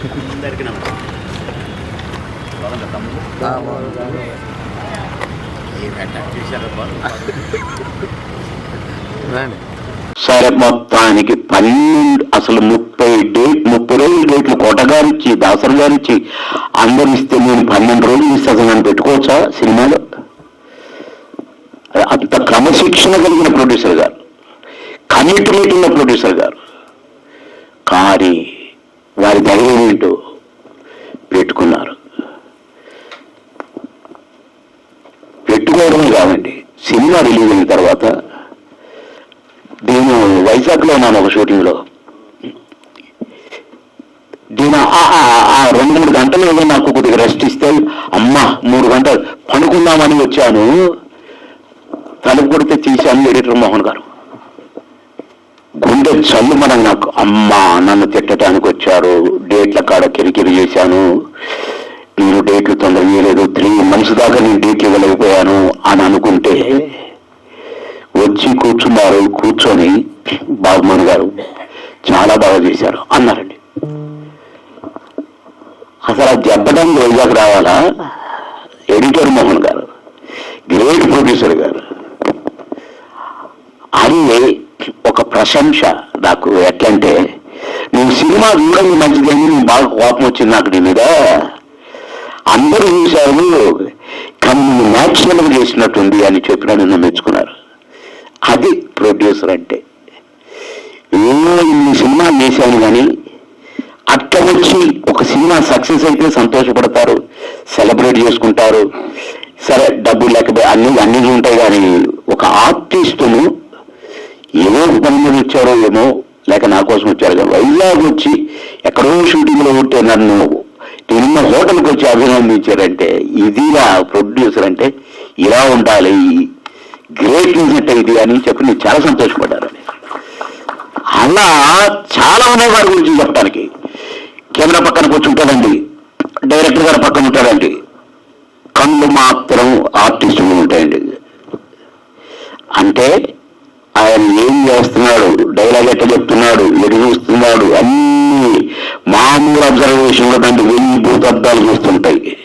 అందరికీ నమస్కారం. సరే మొత్తానికి పన్నెండు అసలు ముప్పై డేట్ ముప్పై రోజులు డేట్లు కోటగారిచ్చి దాసరి గారిచ్చి అందరు ఇస్తే నేను పన్నెండు రోజులు ఇస్తే అసలు నన్ను పెట్టుకోవచ్చా సినిమాలో? అంత క్రమశిక్షణ కలిగిన ప్రొడ్యూసర్ గారు. కమిట్మెంట్ ఉన్న ప్రొడ్యూసర్ గారు. కానీ సినిమా రిలీజ్ అయిన తర్వాత నేను వైజాగ్లో ఉన్నాను ఒక షూటింగ్లో. నేను రెండు మూడు గంటలు ఏదో నాకు కొద్దిగా రెస్ట్ ఇస్తే అమ్మా మూడు గంటలు పనుకుందామని వచ్చాను. తలుపు కొడితే తీశాను ఎడిటర్ మోహన్ గారు. గుండె చల్లు మనం నాకు అమ్మా నన్ను తిట్టడానికి వచ్చారు. డేట్ల కాడ కిరికిరి చేశాను. నేను డేట్లు తొందర లేదు త్రీ మంత్స్ దాకా నేను డేట్లు ఇవ్వలేకపోయాను అని అనుకుంటే అది వైజాగ్ రావాలా? ఎడిటర్ మోహన్ గారు గ్రేట్ ప్రొడ్యూసర్ గారు. అది ఒక ప్రశంస నాకు ఎట్లంటే నువ్వు సినిమా చూడండి మంచిదని నువ్వు బాగా కోపం వచ్చింది నాకు నీ మీద. అందరూ చూశారు కానీ నువ్వు చేసినట్టుంది అని చెప్పిన నిన్ను మెచ్చుకున్నారు. అది ప్రొడ్యూసర్ అంటే. ఏమో ఇన్ని సినిమాలు చేశాను కానీ అట్ట వచ్చి ఒక సినిమా సక్సెస్ అయితే సంతోషపడతారు సెలబ్రేట్ చేసుకుంటారు. సరే డబ్బు లేకపోతే అన్ని అన్నీ ఉంటాయి కానీ ఒక ఆర్టిస్టును ఏదో పని మీద వచ్చారో ఏమో లేక నా కోసం వచ్చారు కానీ వైజాగ్ వచ్చి ఎక్కడో షూటింగ్లో ఉంటే నన్ను నిన్న హోటల్కి వచ్చి అభినందించారంటే ఇదిలా ప్రొడ్యూసర్ అంటే ఇలా ఉండాలి గ్రేట్ అంటే ఇది అని చెప్పి నేను చాలా సంతోషపడ్డారని అలా చాలా ఉన్నాయి వారి గురించి చెప్పడానికి కూర్చుంటాడండి. డైరెక్టర్ గారు పక్కన ఉంటాడండి. కళ్ళు మాత్రం ఆర్టిస్టులు ఉంటాయండి. అంటే ఆయన ఏం చేస్తున్నాడు? డైలాగ్ ఎట్ట చెప్తున్నాడు? ఎటు చూస్తున్నాడు? అన్ని మామూలు అబ్జర్వేషన్లో దాంట్లో వెయ్యి భూతద్దాలు చూస్తుంటాయి.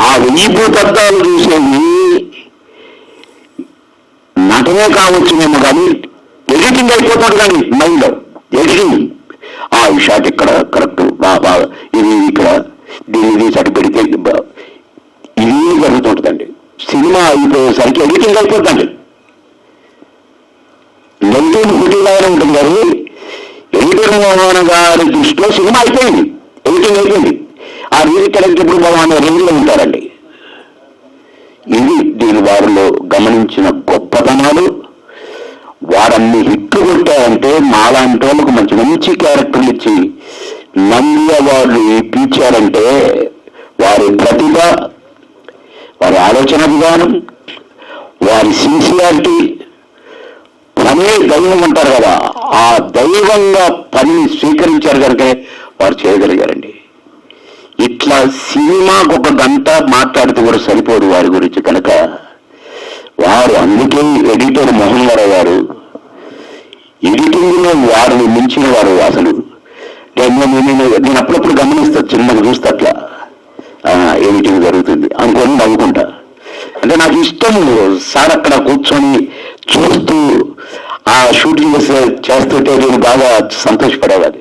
ఆ వెయ్యి భూతద్దాలు చూసేవి నటనే కావచ్చునేమో కానీ ఎడిటింగ్ అయిపోతాడు కానీ మైండ్ ఎడిటింగ్. ఆ ఈ షాట్ ఇక్కడ కరెక్ట్ బాగా ఇది ఇక్కడ దీని ఇది సరి పెడితే ఇది బా- ఇది జరుగుతుంటుందండి సినిమా అయిపోయేసరికి ఎడిటింగ్ అయిపోతుంది నెగిటివ్ ఫుటింగ్ అయినా ఉంటుంది కానీ ఎడిటర్ మోహన్ గారి దృష్టిలో సినిమా అయిపోయింది. ఎడిటింగ్ అయిపోయింది. ఆ రీల్ కలెక్టర్ భగవాన్ రేంజ్లో ఉంటారండి. ఇది దీని వారిలో గమనించిన గొప్పతనాలు. వారన్ని హిట్లు కొట్టారంటే మాలాంటి వాళ్ళకు మంచి మంచి క్యారెక్టర్లు ఇచ్చి నంది వాళ్ళు ఇప్పించారంటే వారి ప్రతిభ వారి ఆలోచన విధానం వారి సిన్సియారిటీ పనే దైవం అంటారు కదా ఆ దైవంగా పనిని స్వీకరించారు కనుక వారు చేయగలిగారండి. ఇట్లా సినిమాకు ఒక గంట మాట్లాడితే కూడా సరిపోదు వారి గురించి కనుక. వారు అందుకే ఎడిటర్ మోహన్ గారు గారు ఎడిటింగ్లో వారిని మించిన వారు అసలు. నేను నేను నేను అప్పుడప్పుడు గమనిస్తా చిన్నగా చూస్తా అట్లా. ఎడిటింగ్ జరుగుతుంది. అనుకొని నవ్వుకుంటా. అంటే నాకు ఇష్టం సార్ అక్కడ కూర్చొని చూస్తూ ఆ షూటింగ్ చేస్తుంటే నేను బాగా సంతోషపడేవాడి